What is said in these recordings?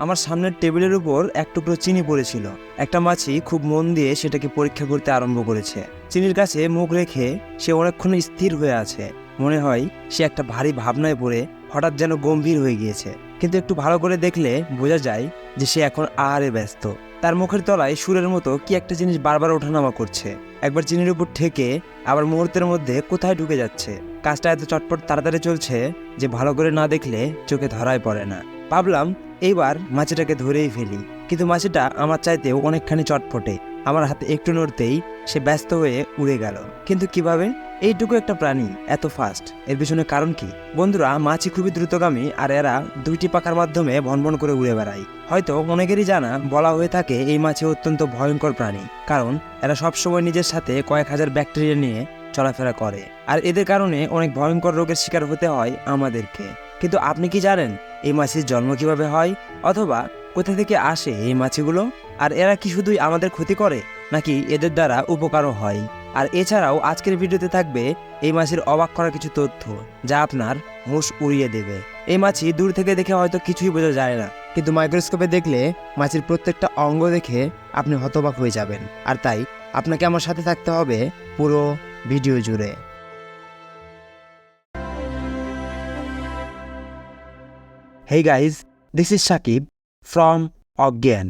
আমার সামনের টেবিলের উপর এক টুকরো চিনি পড়েছিল। একটা মাছি খুব মন দিয়ে সেটাকে পরীক্ষা করতে আরম্ভ করেছে। চিনির কাছে মুখ রেখে সে অনেকক্ষণ স্থির হয়ে আছে। মনে হয় সে একটা ভারী ভাবনায় পড়ে, হঠাৎ যেন গম্ভীর হয়ে গিয়েছে। কিন্তু একটু ভালো করে দেখলে বোঝা যায় যে সে এখন আহারে ব্যস্ত। তার মুখের তলায় সুরের মতো কি একটা জিনিস বারবার ওঠানামা করছে। একবার চিনির উপর ঠেকে আবার মুহূর্তের মধ্যে কোথায় ঢুকে যাচ্ছে। কাজটা এত চটপট তাড়াতাড়ি চলছে যে ভালো করে না দেখলে চোখে ধরায় পড়ে না। ভাবলাম এইবার মাছিটাকে ধরেই ফেলি। কিন্তু মাছিটা আমার চাইতেও অনেকখানি চটপটে। আমার হাতে একটু নড়তেই সে ব্যস্ত হয়ে উড়ে গেল। কিন্তু কীভাবে? এইটুকু একটা প্রাণী, এত ফাস্ট এর পিছনে কারণ কি? বন্ধুরা মাছি খুবই দ্রুতগামী আর এরা দুইটি পাখার মাধ্যমে ভনভন করে উড়ে বেড়ায়। হয়তো অনেকেরই জানা, বলা হয়ে থাকে এই মাছি অত্যন্ত ভয়ঙ্কর প্রাণী। কারণ এরা সবসময় নিজের সাথে কয়েক হাজার ব্যাকটেরিয়া নিয়ে চলাফেরা করে। আর এদের কারণে অনেক ভয়ঙ্কর রোগের শিকার হতে হয় আমাদেরকে। কিন্তু আপনি কি জানেন এই মাছির জন্ম কীভাবে হয়? অথবা কোথা থেকে আসে এই মাছিগুলো? আর এরা কি শুধুই আমাদের ক্ষতি করে, নাকি এদের দ্বারা উপকারও হয়? আর এছাড়াও আজকের ভিডিওতে থাকবে এই মাছির অবাক করা কিছু তথ্য, যা আপনার হুঁশ উড়িয়ে দেবে। এই মাছি দূর থেকে দেখে হয়তো কিছুই বোঝা যায় না, কিন্তু মাইক্রোস্কোপে দেখলে মাছির প্রত্যেকটা অঙ্গ দেখে আপনি হতবাক হয়ে যাবেন। আর তাই আপনাকে আমার সাথে থাকতে হবে পুরো ভিডিও জুড়ে। Hey guys, this is Shakib from Ogyan.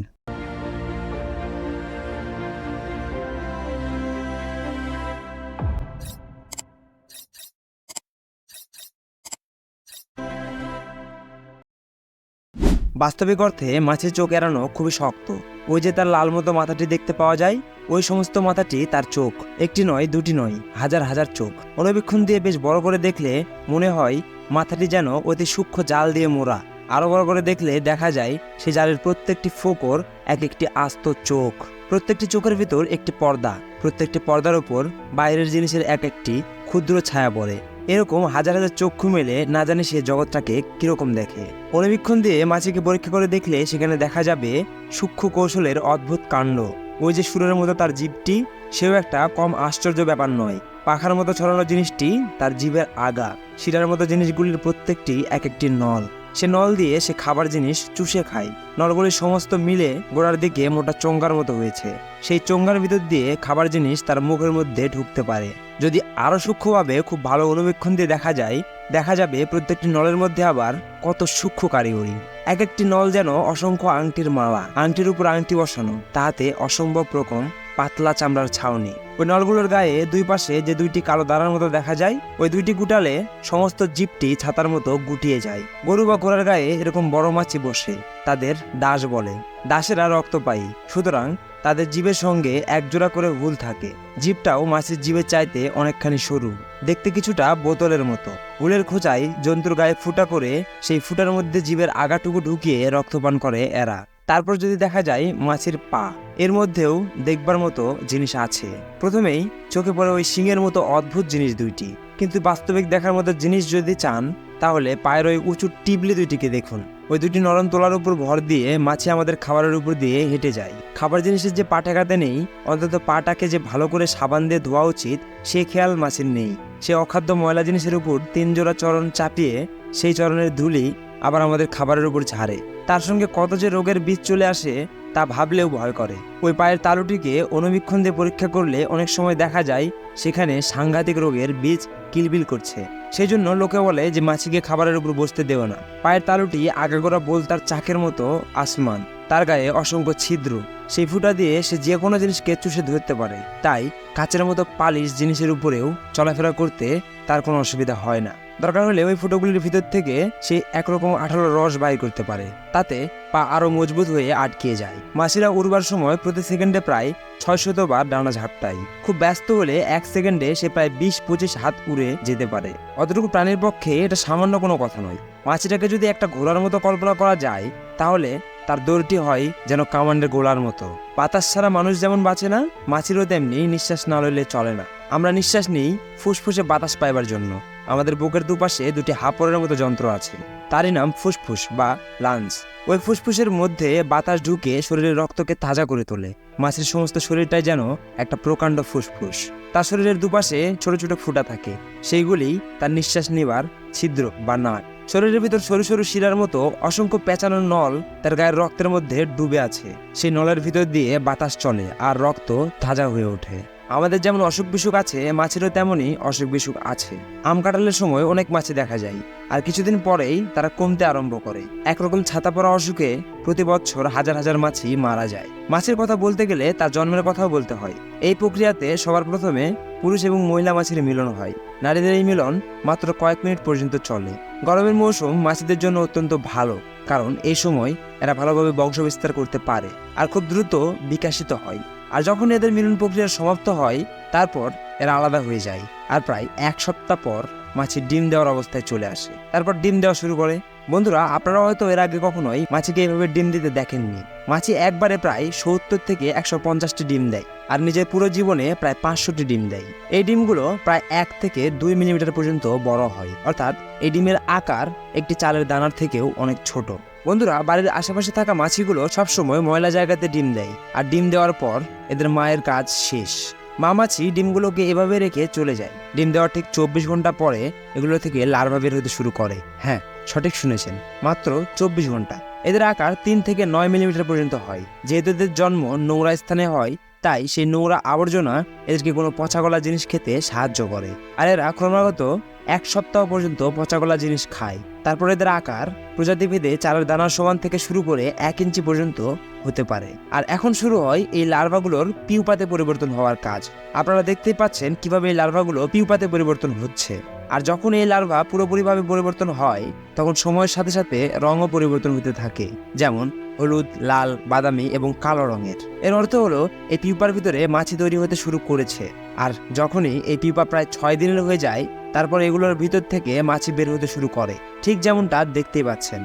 বাস্তবিক অর্থে মাছের চোখ এড়ানো খুবই শক্ত। ওই যে তার লাল মতো মাথাটি দেখতে পাওয়া যায় ওই সমস্ত মাথাটি তার চোখ। একটি নয় দুটি নয় হাজার হাজার চোখ। অনুবীক্ষণ দিয়ে বেশ বড় করে দেখলে মনে হয় মাথাটি যেন অতি সূক্ষ্ম জাল দিয়ে মোড়া। আরও বড় করে দেখলে দেখা যায়, সে জালের প্রত্যেকটি ফোকর এক একটি আস্ত চোখ। প্রত্যেকটি চোখের ভিতর একটি পর্দা। প্রত্যেকটি পর্দার উপর বাইরের জিনিসের এক একটি ক্ষুদ্র ছায়া পড়ে। এরকম হাজার হাজার চক্ষু মেলে না জানে সে জগৎটাকে কীরকম দেখে। অনুবীক্ষণ দিয়ে মাছিকে পরীক্ষা করে দেখলে সেখানে দেখা যাবে সূক্ষ্ম কৌশলের অদ্ভুত কাণ্ড। ওই যে সুরের মতো তার জীবটি, সেও একটা কম আশ্চর্য ব্যাপার নয়। পাখার মতো ছড়ানো জিনিসটি তার জীবের আগা। শিরার মতো জিনিসগুলির প্রত্যেকটি এক একটি নল। সে নল দিয়ে সে খাবার জিনিস চুষে খায়। নলগুলি সমস্ত মিলে গোড়ার দিকে মোটা চোঙ্গার মতো হয়েছে। সেই চোঙ্গার ভিতর দিয়ে খাবার জিনিস তার মুখের মধ্যে ঢুকতে পারে। যদি আরও সূক্ষ্মভাবে খুব ভালো অনুবীক্ষণ দিয়ে দেখা যায়, দেখা যাবে প্রত্যেকটি নলের মধ্যে আবার কত সূক্ষ্ম কারিগরি। এক একটি নল যেন অসংখ্য আংটির মালা, আংটির উপর আংটি বসানো, তাহাতে অসম্ভব রকম পাতলা চামড়ার ছাউনি। ওই নলগুলোর গায়ে দুই পাশে যে দুইটি কালো দানার মতো দেখা যায়, ওই দুইটি গুটালে সমস্ত জিপটি ছাতার মতো গুটিয়ে যায়। গরু বা ঘোড়ার গায়ে এরকম বড় মাছি বসে, তাদের দাস বলে। দাসেরা রক্ত পাই সুতরাং তাদের জীবের সঙ্গে একজোড়া করে হুল থাকে। জিপটাও মাছের জীবের চাইতে অনেকখানি সরু, দেখতে কিছুটা বোতলের মতো। হুলের খোঁচায় জন্তুর গায়ে ফুটা করে সেই ফুটার মধ্যে জীবের আগাটুকু ঢুকিয়ে রক্তপান করে এরা। তারপর যদি দেখা যায় মাছের পা এর মধ্যেও দেখবার মতো জিনিস আছে। প্রথমেই চোখে পড়ে ওই শিঙের মতো অদ্ভুত জিনিস দুইটি। কিন্তু বাস্তবিক দেখার মতো জিনিস যদি চান, তাহলে পায়ের ওই উঁচু টিবলি দুইটিকে দেখুন। ওই দুটি নরম তোলার উপর ভর দিয়ে মাছি আমাদের খাবারের উপর দিয়ে হেঁটে যায়। খাবার জিনিসের যে পা ঠেকাতে নেই, অন্তত পাটাকে যে ভালো করে সাবান দিয়ে ধোয়া উচিত, সে খেয়াল মাছের নেই। সে অখাদ্য ময়লা জিনিসের উপর তিন জোড়া চরণ চাপিয়ে সেই চরণের ধুলি আবার আমাদের খাবারের উপর ঝাড়ে। তার সঙ্গে কত যে রোগের বীজ চলে আসে তা ভাবলেও ভয় করে। ওই পায়ের তালুটিকে অনুবীক্ষণ দিয়ে পরীক্ষা করলে অনেক সময় দেখা যায় সেখানে সাংঘাতিক রোগের বীজ কিলবিল করছে। সেই জন্য লোকে বলে যে মাছিকে খাবারের উপর বসতে দেও না। পায়ের তালুটি আগাগোড়া বল তার চাকের মতো আসমান। তার গায়ে অসংখ্য ছিদ্র। সেই ফুটা দিয়ে সে যে কোনো জিনিসকে চুষে ধরতে পারে। তাই কাচের মতো পালিশ জিনিসের উপরেও চলাফেরা করতে তার কোনো অসুবিধা হয় না। দরকার হলে ওই ফুটোগুলির ভিতর থেকে সে একরকম আঠালো রস বাইর করতে পারে। তাতে পা আরও মজবুত হয়ে আটকে যায়। মাসিরা উড়বার সময় প্রতি সেকেন্ডে প্রায় ছয়শত বার ডানা ঝাপটায় খুব ব্যস্ত হলে এক সেকেন্ডে সে প্রায় বিশ, পঁচিশ হাত উড়ে যেতে পারে। অতটুকু প্রাণীর পক্ষে এটা সামান্য কোনো কথা নয়। মাছিটাকে যদি একটা ঘোড়ার মতো কল্পনা করা যায়, তাহলে তার দৌড়টি হয় যেন কামান্ডের গোলার মতো। বাতাস ছাড়া মানুষ যেমন বাঁচে না মাছিরও তেমনি নিঃশ্বাস না লইলে চলে না। আমরা নিঃশ্বাস নিই ফুসফুসে বাতাস পাইবার জন্য। আমাদের বুকের দুপাশে দুটি হাঁপড়ের মতো যন্ত্র আছে। তারই নাম ফুসফুস বা লাঞ্চ। ওই ফুসফুসের মধ্যে বাতাস ঢুকে শরীরের রক্তকে তাজা করে তোলে। মাছের সমস্ত শরীরটাই যেন একটা প্রকাণ্ড ফুসফুস। তার শরীরের দুপাশে ছোট ছোট ফুটা থাকে। সেইগুলি তার নিঃশ্বাস নেবার ছিদ্র বা নাক শরীরের ভিতর সরু সরু শিরার মতো অসংখ্য পেঁচানো নল তার গায়ের রক্তের মধ্যে ডুবে আছে। সেই নলের ভিতর দিয়ে বাতাস চলে আর রক্ত তাজা হয়ে ওঠে। আমাদের যেমন অসুখ বিসুখ আছে, মাছেরও তেমনই অসুখ বিসুখ আছে। আম কাটালের সময় অনেক মাছে দেখা যায়, আর কিছুদিন পরেই তারা কমতে আরম্ভ করে। একরকম ছাতা পড়া অসুখে প্রতি বছর হাজার হাজার মাছি মারা যায়। মাছের কথা বলতে গেলে তার জন্মের কথাও বলতে হয়। এই প্রক্রিয়াতে সবার প্রথমে পুরুষ এবং মহিলা মাছের মিলন হয়। নারীদের এই মিলন মাত্র কয়েক মিনিট পর্যন্ত চলে। গরমের মৌসুম মাছিদের জন্য অত্যন্ত ভালো, কারণ এই সময় এরা ভালোভাবে বংশ বিস্তার করতে পারে, আর খুব দ্রুত বিকাশিত হয়। আর যখন এদের মিলন প্রক্রিয়া সমাপ্ত হয়, তারপর এরা আলাদা হয়ে যায়। আর প্রায় এক সপ্তাহ পর মাছি ডিম দেওয়ার অবস্থায় চলে আসে। তারপর ডিম দেওয়া শুরু করে। বন্ধুরা, আপনারা হয়তো এর আগে কখনোই মাছিকে এভাবে ডিম দিতে দেখেননি। মাছি একবারে প্রায় সত্তর থেকে একশো পঞ্চাশটি ডিম দেয় আর নিজের পুরো জীবনে প্রায় পাঁচশোটি ডিম দেয়। এই ডিমগুলো প্রায় এক থেকে দুই মিলিমিটার পর্যন্ত বড় হয়। অর্থাৎ এই ডিমের আকার একটি চালের দানার থেকেও অনেক ছোট। বন্ধুরা, বাড়ির আশেপাশে থাকা মাছিগুলো সবসময় ময়লা জায়গাতে ডিম দেয়। আর ডিম দেওয়ার পর এদের মায়ের কাজ শেষ। মা মাছি ডিমগুলোকে এভাবে রেখে চলে যায়। ডিম দেওয়ার ঠিক চব্বিশ ঘণ্টা পরে এগুলো থেকে লার্ভা বের হতে শুরু করে। হ্যাঁ সঠিক শুনেছেন। মাত্র চব্বিশ ঘণ্টা। এদের আকার তিন থেকে নয় মিলিমিটার পর্যন্ত হয়। যেহেতু এদের জন্ম নোংরা স্থানে হয়, তাই সেই নোংরা আবর্জনা এদেরকে কোনো পচাগলা জিনিস খেতে সাহায্য করে। আর এরা ক্রমাগত এক সপ্তাহ পর্যন্ত পচাগলা জিনিস খায়। তারপর এদের আকার প্রজাতিভেদে চালের দানার সমান থেকে শুরু করে এক ইঞ্চি পর্যন্ত হতে পারে। আর এখন শুরু হয় এই লার্ভাগুলোর পিউপাতে পরিবর্তন হওয়ার কাজ। আপনারা দেখতেই পাচ্ছেন কীভাবে এই লার্ভাগুলো পিউপাতে পরিবর্তন হচ্ছে। আর যখন এই লার্ভা পুরোপুরিভাবে পরিবর্তন হয়, তখন সময়ের সাথে সাথে রঙও পরিবর্তন হতে থাকে। যেমন হলুদ, লাল, বাদামি এবং কালো রঙের। এর অর্থ হলো, এই পিউপার ভিতরে মাছি তৈরি হতে শুরু করেছে। আর যখনই এই পিউপা প্রায় ছয় দিনের হয়ে যায় তারপর এগুলোর ভিতর থেকে মাছি বের হতে শুরু করে। ঠিক যেমনটা দেখতেই পাচ্ছেন।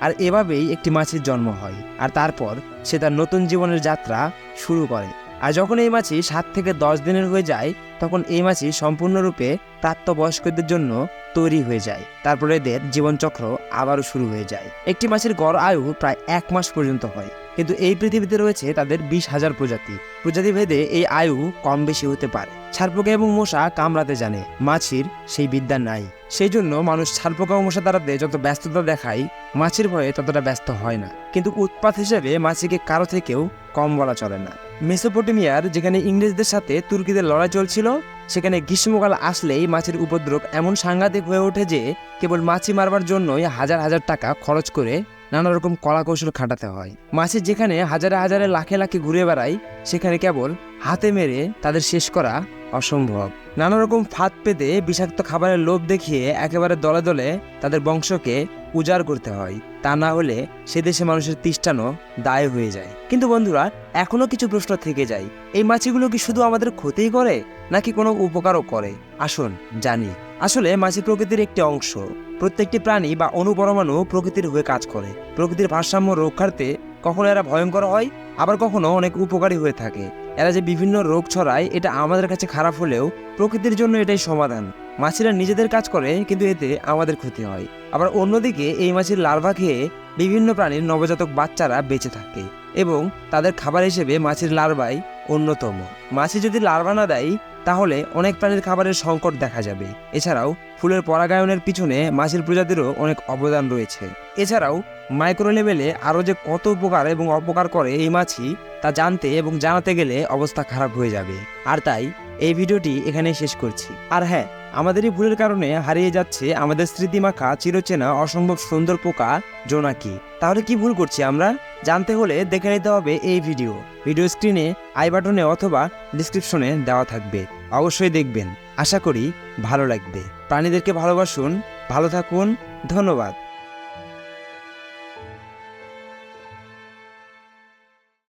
আর এভাবেই একটি মাছির জন্ম হয় আর তারপর সে তার নতুন জীবনের যাত্রা শুরু করে। আর যখন এই মাছি সাত থেকে দশ দিনের হয়ে যায়, তখন এই মাছি সম্পূর্ণরূপে প্রাপ্তবয়স্কদের জন্য তৈরি হয়ে যায়। তারপর এদের জীবনচক্র আবারও শুরু হয়ে যায়। একটি মাছের গড় আয়ু প্রায় এক মাস পর্যন্ত হয়। কিন্তু এই পৃথিবীতে রয়েছে তাদের বিশ হাজার প্রজাতি। প্রজাতি ভেদে এই আয়ু কম বেশি হতে পারে। ছারপোকা এবং মশা কামড়াতে জানে। মাছির সেই বিদ্যা নাই। সেই জন্য মানুষ ছারপোকা ও মশা তাড়াতে যত ব্যস্ততা দেখায়, মাছির ভয়ে ততটা ব্যস্ত হয় না। কিন্তু উৎপাত হিসেবে মাছিকে কারও থেকেও কম বলা চলে না। মেসোপটেমিয়ার, যেখানে ইংরেজদের সাথে তুর্কিদের লড়াই চলছিল, সেখানে গ্রীষ্মকাল আসলেই মাছের উপদ্রব এমন সাংঘাতিক হয়ে ওঠে যে, কেবল মাছি মারবার জন্যই হাজার হাজার টাকা খরচ করে নানা রকম কলা কৌশল খাটাতে হয়। মাছি যেখানে হাজারে হাজারে লাখে লাখে ঘুরে বেড়ায় সেখানে কেবল হাতে মেরে তাদের শেষ করা অসম্ভব। নানা রকম ফাঁদ পেতে বিষাক্ত খাবারের লোভ দেখিয়ে একেবারে দলে দলে তাদের বংশকে উজাড় করতে হয়। তা না হলে সে দেশে মানুষের তিষ্ঠানো দায় হয়ে যায়। কিন্তু বন্ধুরা, এখনও কিছু প্রশ্ন থেকে যায় এই মাছিগুলো কি শুধু আমাদের ক্ষতিই করে, নাকি কোনো উপকারও করে? আসুন জানি। আসলে মাছি প্রকৃতির একটি অংশ। প্রত্যেকটি প্রাণী বা অনুপরমাণু প্রকৃতির হয়ে কাজ করে। প্রকৃতির ভারসাম্য রক্ষার্থে কখনো এরা ভয়ঙ্কর হয়, আবার কখনো অনেক উপকারী হয়ে থাকে। এরা যে বিভিন্ন রোগ ছড়ায়, এটা আমাদের কাছে খারাপ হলেও প্রকৃতির জন্য এটাই সমাধান। মাছিরা নিজেদের কাজ করে, কিন্তু এতে আমাদের ক্ষতি হয়। আবার অন্যদিকে, এই মাছির লার্ভা খেয়ে বিভিন্ন প্রাণীর নবজাতক বাচ্চারা বেঁচে থাকে এবং তাদের খাবার হিসেবে মাছির লার্ভাই অন্যতম। মাছি যদি লার্ভা না দেয় তাহলে অনেক প্রাণীর খাবারের সংকট দেখা যাবে। এছাড়াও, ফুলের পরাগায়নের পিছনে মাছের প্রজাতিরও অনেক অবদান রয়েছে। এছাড়াও মাইক্রো লেভেলে আরও যে কত উপকার এবং অপকার করে এই মাছি তা জানতে এবং জানাতে গেলে অবস্থা খারাপ হয়ে যাবে। আর তাই, এই ভিডিওটি এখানেই শেষ করছি। আর হ্যাঁ আমাদের এই ভুলের কারণে হারিয়ে যাচ্ছে আমাদের স্মৃতিমাখা চিরচেনা অসম্ভব সুন্দর পোকা জোনাকি। তাহলে কি ভুল করছি আমরা? জানতে হলে দেখে নিতে হবে এই ভিডিও। ভিডিও স্ক্রিনে, আই বাটনে অথবা ডিসক্রিপশনে দেওয়া থাকবে। অবশ্যই দেখবেন। আশা করি ভালো লাগবে। প্রাণীদেরকে ভালোবাসুন ভালো থাকুন ধন্যবাদ।